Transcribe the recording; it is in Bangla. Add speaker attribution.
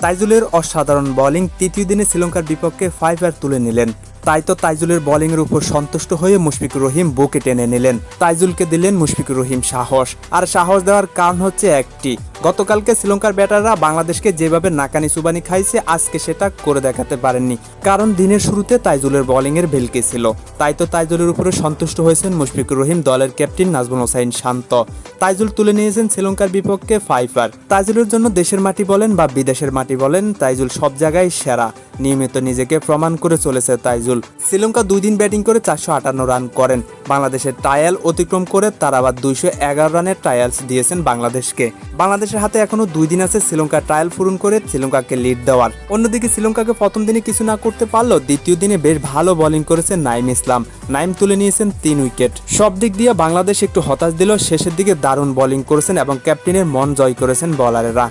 Speaker 1: তাইজুলের অসাধারণ বোলিং তৃতীয় দিনে শ্রীলঙ্কার বিপক্ষে ফাইভ তুলে নিলেন। তাই তো তাইজুলের বোলিংয়ের উপর সন্তুষ্ট হয়ে মুশফিকুর রহিম বুকে টেনে নিলেন। তাইজুলকে দিলেন মুশফিকুর রহিম সাহস। আর সাহস দেওয়ার কারণ হচ্ছে একটি। গতকালকে শ্রীলঙ্কার ব্যাটাররা বাংলাদেশকে যেভাবে নাকানি সুবানি খাইছে, আজকে সেটা করে দেখাতে পারেননি। কারণ দিনের শুরুতে তাইজুলের বোলিংয়ের ভেলকে ছিল। তাই তো তাইজুলের উপরে সন্তুষ্ট হয়েছেন মুশফিকুর রহিম দলের ক্যাপ্টেন নাজমুল হোসাইন শান্ত। তাইজুল তুলে নিয়েছেন শ্রীলঙ্কার বিপক্ষে ফাইফার। তাইজুলের জন্য দেশের মাটি বলেন বা বিদেশের মাটি বলেন, তাইজুল সব জায়গায় সেরা। নিয়মিত নিজেকে প্রমাণ করে চলেছে তাইজুল। শ্রীলঙ্কা দুই দিন ব্যাটিং করে চারশো আটান্ন রান করেন। বাংলাদেশের টায়াল অতিক্রম করে তার আবার দুইশো এগারো রানের ট্রায়ালস দিয়েছেন বাংলাদেশকে। বাংলাদেশের হাতে এখনও দুই দিন আছে শ্রীলঙ্কার ট্রায়াল পূরণ করে শ্রীলঙ্কাকে লিড দেওয়ার। অন্যদিকে শ্রীলঙ্কাকে প্রথম দিনে কিছু না করতে পারলেও দ্বিতীয় দিনে বেশ ভালো বোলিং করেছেন নাইম ইসলাম। নাইম তুলে নিয়েছেন তিন উইকেট সব দিক দিয়ে বাংলাদেশ একটু হতাশ দিল শেষের দিকে দারুণ বোলিং করেছেন এবং ক্যাপ্টেনের মন জয় করেছেন বলারেরা